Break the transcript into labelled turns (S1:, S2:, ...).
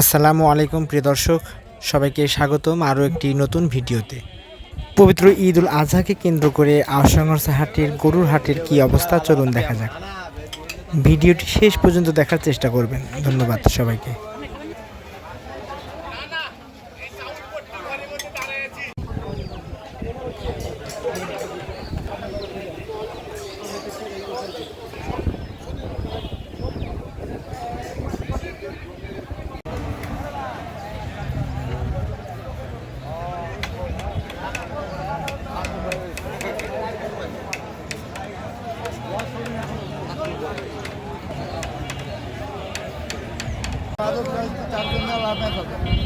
S1: আসসালামু আলাইকুম, প্রিয় দর্শক। সবাইকে স্বাগতম আরও একটি নতুন ভিডিওতে। পবিত্র ঈদ উল আজহাকে কেন্দ্র করে আওসাংরসা হাটের গরুর হাটের কি অবস্থা? চলুন দেখা যাক। ভিডিওটি শেষ পর্যন্ত দেখার চেষ্টা করবেন। ধন্যবাদ সবাইকে। চার দিন